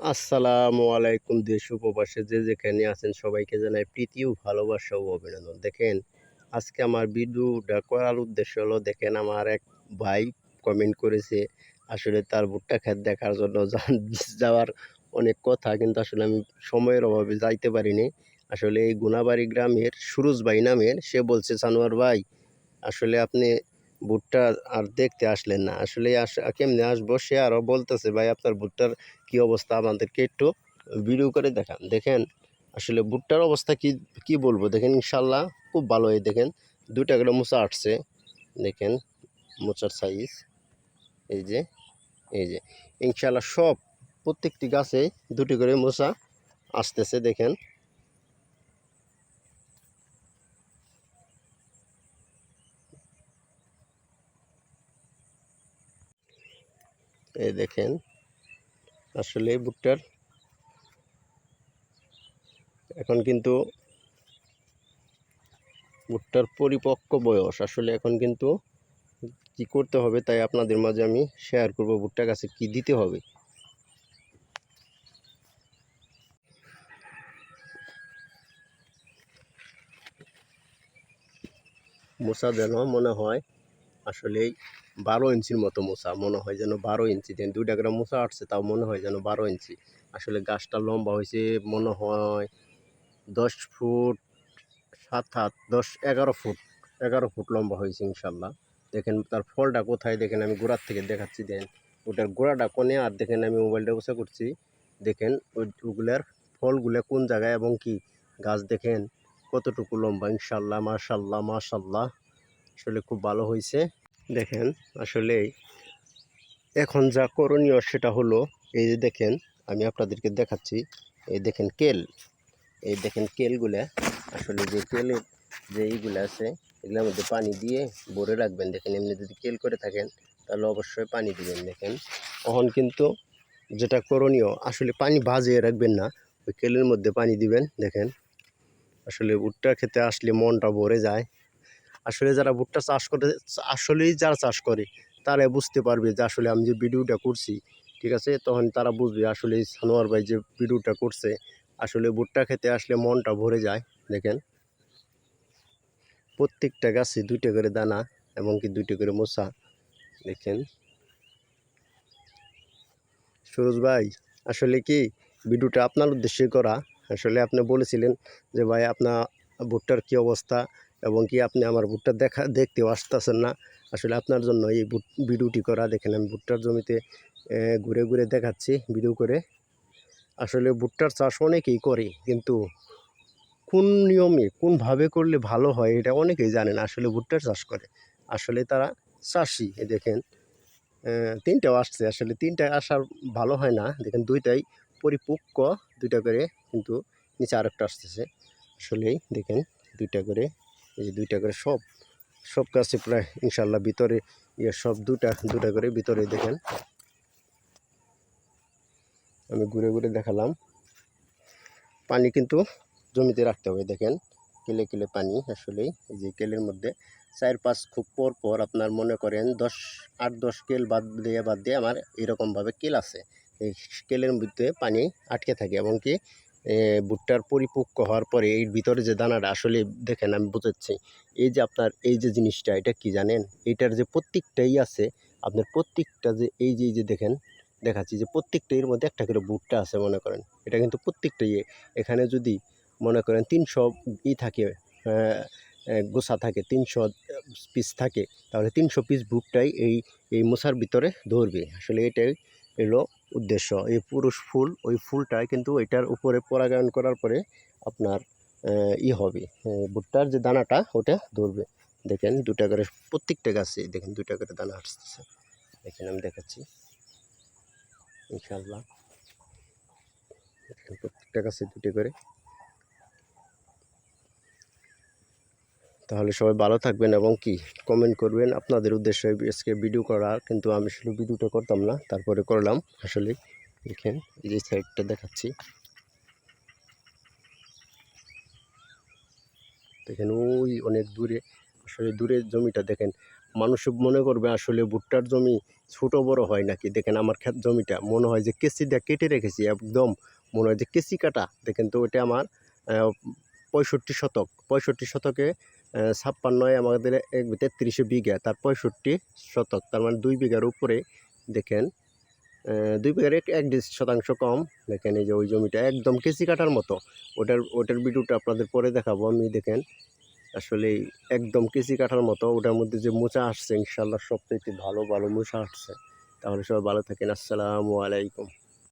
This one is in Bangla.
আসসালামু আলাইকুম দেশ উপবাসে যে যেখানে আছেন সবাইকে জানাই প্রীতি ও ভালোবাসা ও অভিনন্দন। দেখেন, আজকে আমার ভিডিওটা করার উদ্দেশ্য হলো, দেখেন আমার এক ভাই কমেন্ট করেছে, আসলে তার ভুট্টা ক্ষেত দেখার জন্য যাওয়ার অনেক কথা, কিন্তু আসলে আমি সময়ের অভাবে যাইতে পারিনি। আসলে এই গুণাবাড়ি গ্রামের সুরজ ভাই নামের, সে বলছে সানোয়ার ভাই, আসলে আপনি ভুট্টা আর দেখতে আসলেন না। আসলে আস, কেমনে আসব সে আরও বলতেছে, ভাই, আপনার ভুট্টার কি অবস্থা? আমাদেরকে একটু ভিডিও করে দেখান। দেখেন, আসলে ভুট্টার অবস্থা কি কি বলব? দেখেন ইনশাল্লাহ খুব ভালো এই দেখেন, দুইটা করে মোচা আসছে দেখেন, মোচার সাইজ এই যে এই যে ইনশাল্লাহ সব প্রত্যেকটি গাছে দুটি করে মোচা আসতেছে। দেখেন এই দেখেন, আসলে ভুট্টার এখন কিন্তু ভুট্টার পরিপক্ক বয়স। আসলে এখন কিন্তু কি করতে হবে তাই আপনাদের মাঝে আমি শেয়ার করব ভুট্টা গাছে কি দিতে হবে। মোচা যেন মনে হয় আসলেই বারো ইঞ্চির মতো মোচা মনে হয় যেন বারো ইঞ্চি। দেন দুইটা করে মোচা আসছে, তাও মনে হয় যেন বারো ইঞ্চি। আসলে গাছটা লম্বা হয়েছে, মনে হয় দশ ফুট সাত হাত, দশ, এগারো ফুট এগারো ফুট লম্বা হয়েছে ইনশাল্লাহ। দেখেন তার ফলটা কোথায়, দেখেন আমি গোড়ার থেকে দেখাচ্ছি, দেন ওটার গোড়াটা কোনে আর দেখেন আমি মোবাইলটা বসে করছি। দেখেন ওই ওগুলার ফলগুলো কোন জায়গায় এবং কি? গাছ দেখেন কতটুকু লম্বা, ইনশাল্লাহ, মাশাল্লাহ মাশাল্লাহ। আসলে খুব ভালো হয়েছে। দেখেন, আসলে এখন যা করণীয় সেটা হলো, এই যে দেখেন, আমি আপনাদেরকে দেখাচ্ছি, এই দেখেন কেল। এই দেখেন কেলগুলা, আসলে যে কেলের যে এইগুলো আছে, এগুলোর মধ্যে পানি দিয়ে ভরে রাখবেন। দেখেন, এমনি যদি কেল করে থাকেন, তাহলে অবশ্যই পানি দিবেন, দেখেন। তখন কিন্তু যেটা করণীয়, আসলে পানি বাজিয়ে রাখবেন না, ওই কেলের মধ্যে পানি দিবেন, দেখেন। আসলে ভুট্টা খেতে আসলে মনটা ভরে যায় আসলে যারা ভুট্টা চাষ করে, আসলেই যারা চাষ করে তারা বুঝতে পারবে যে আসলে আমি যে ভিডিওটা করছি, ঠিক আছে? তখন তারা বুঝবে আসলে সানোয়ার ভাই যে ভিডিওটা করছে, আসলে ভুট্টা খেতে আসলে মনটা ভরে যায়, দেখেন। প্রত্যেকটা গাছে দুইটা করে দানা এবং কি দুইটা করে মোচা দেখেন। সুরজ ভাই, আসলে কি ভিডিওটা আপনার উদ্দেশ্যে করা? আসলে আপনি বলেছিলেন যে ভাই, আপনার ভুট্টার কি অবস্থা? এবং কি আপনি আমার ভুট্টা দেখা, দেখতেও আসতেছেন না। আসলে আপনার জন্য এই ভিডিওটি করা, দেখেন আমি ভুট্টার জমিতে ঘুরে ঘুরে দেখাচ্ছি, ভিডিও করে। আসলে ভুট্টার চাষ অনেকেই করে, কিন্তু কোন নিয়মে, কোনভাবে করলে ভালো হয়, এটা অনেকেই জানেন আসলে ভুট্টার চাষ করে। আসলে তারা চাষি দেখেন তিনটাও আসছে, আসলে তিনটা আসার ভালো হয় না, দেখেন দুইটাই পরিপক্ক, দুইটা করে, কিন্তু নিচে আরেকটা আসতেছে। আসলেই দেখেন, দুইটা করে এই দুইটা করে সব সব গাছে প্রায় ইনশাল্লাহ ভিতরে ইয়ে সব দুটা দুটা করে ভিতরে দেখেন। আমি ঘুরে ঘুরে দেখালাম। পানি কিন্তু জমিতে রাখতে হবে, দেখেন। কেলে কেলে পানি আসলেই যে কেলের মধ্যে চার পাঁচ খুব পর পর আপনার মনে করেন দশ, আট, দশ কেল বাদ দিয়ে বাদ দিয়ে আমার এরকমভাবে কেল আছে। এই কেলের মধ্যে পানি আটকে থাকে এবং কি ভুট্টার পরিপক্ক হওয়ার পরে এই ভিতরে যে দানাটা আসলে দেখেন আমি বুঝাচ্ছি এই যে আপনার এই যে জিনিসটা এটা কি জানেন এইটার যে প্রত্যেকটাই আছে আপনার প্রত্যেকটা যে এই যে এই যে দেখেন দেখাচ্ছি যে প্রত্যেকটা এর মধ্যে একটা করে ভুট্টা আছে মনে করেন এটা কিন্তু প্রত্যেকটাই। এখানে যদি মনে করেন তিনশো ই থাকে আহ, থাকে তিনশো পিস থাকে তাহলে তিনশো পিস ভুট্টাই এই এই মোছার ভিতরে ধরবে আসলে এটাই এলো উদ্দেশ্য। এই পুরুষ ফুল, ওই ফুলটা কিন্তু এটার উপরে পরাগায়ন করার পরে আপনার ই হবে ভুট্টার যে দানাটা, ওটা ধরবে। দেখেন, দুটা করে, প্রত্যেকটা গাছে দেখেন, দুটা করে দানা আসতেছে। দেখেন, আমি দেখাচ্ছি। ইনশাল্লাহ প্রত্যেকটা গাছে দুটো করে তাহলে সবাই ভালো থাকবেন এবং কি কমেন্ট করবেন। আপনাদের উদ্দেশ্যে আজকে ভিডিও করা, কিন্তু আমি শুধু ভিডিওটা করতাম না, তারপরে করলাম। আসলে দেখেন যে সাইডটা দেখাচ্ছি। দেখেন, ওই অনেক দূরে, আসলে দূরের জমিটা দেখেন। মানুষ মনে করবে আসলে ভুট্টার জমি ছোট বড় হয় নাকি? দেখেন, আমার ক্ষেত জমিটা, মনে হয় যে কেসি দিয়ে কেটে রেখেছি, একদম। মনে হয় যে কেসি কাটা। দেখেন তো ওটা আমার পঁয়ষট্টি শতক। পঁয়ষট্টি শতকে ছাপ্পান্নয় আমাদের এক তেত্রিশে বিঘা, তার পঁয়ষট্টি শতক। তার মানে দুই বিঘার উপরে দেখেন দুই বিঘার এক শতাংশ কম। দেখেন এই যে ওই জমিটা একদম কেসি কাটার মতো। ওটার ওটার ভিডিওটা আপনাদের পরে দেখাবো আমি। দেখেন, আসলে একদম কেসি কাটার মতো। ওটার মধ্যে যে মোচা আসছে ইনশাল্লাহ সবথেকে ভালো ভালো মোচা আসছে। তাহলে সবাই ভালো থাকেন। আসসালামু আলাইকুম।